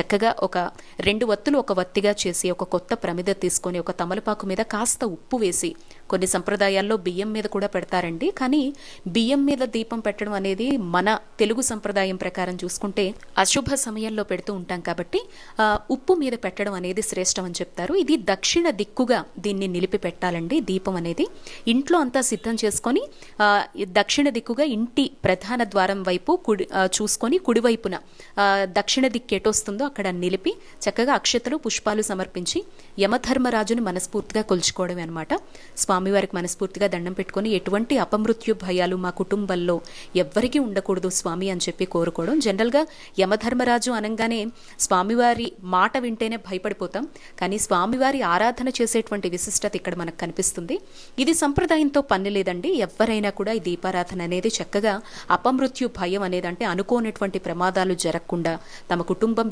చక్కగా ఒక రెండు వత్తులు ఒక వత్తిగా చేసి ఒక కొత్త ప్రమిద తీసుకొని ఒక తమలపాకు మీద కాస్త ఉప్పు వేసి కొన్ని సంప్రదాయాల్లో బియ్యం మీద కూడా పెడతారండి. కానీ బియ్యం మీద దీపం పెట్టడం అనేది మన తెలుగు సంప్రదాయం ప్రకారం చూసుకుంటే అశుభ సమయంలో పెడుతూ ఉంటాం కాబట్టి ఉప్పు మీద పెట్టడం అనేది శ్రేష్టం అని చెప్తారు. ఇది దక్షిణ దిక్కుగా దీన్ని నిలిపి పెట్టాలండి దీపం అనేది. ఇంట్లో అంతా సిద్ధం చేసుకొని దక్షిణ దిక్కుగా ఇంటి ప్రధాన ద్వారం వైపు కుడి చూసుకొని కుడివైపున దక్షిణ దిక్కు ఎటొస్తుందో అక్కడ నిలిపి చక్కగా అక్షతలు పుష్పాలు సమర్పించి యమధర్మరాజును మనస్ఫూర్తిగా కొలుచుకోవడమే అనమాట స్వామివారికి మనస్ఫూర్తిగా దండం పెట్టుకొని ఎటువంటి అపమృత్యు భయాలు మా కుటుంబంలో ఎవ్వరికీ ఉండకూడదు స్వామి అని చెప్పి కోరుకోవడం. జనరల్గా యమధర్మరాజు అనగానే స్వామివారి మాట వింటేనే భయపడిపోతాం. కానీ స్వామివారి ఆరాధన చేసేటువంటి విశిష్టత ఇక్కడ మనకు కనిపిస్తుంది. ఇది సంప్రదాయంతో పని లేదండి. ఎవరైనా కూడా ఈ దీపారాధన అనేది చక్కగా అపమృత్యు భయం అనేది అంటే అనుకోనటువంటి ప్రమాదాలు జరగకుండా తమ కుటుంబం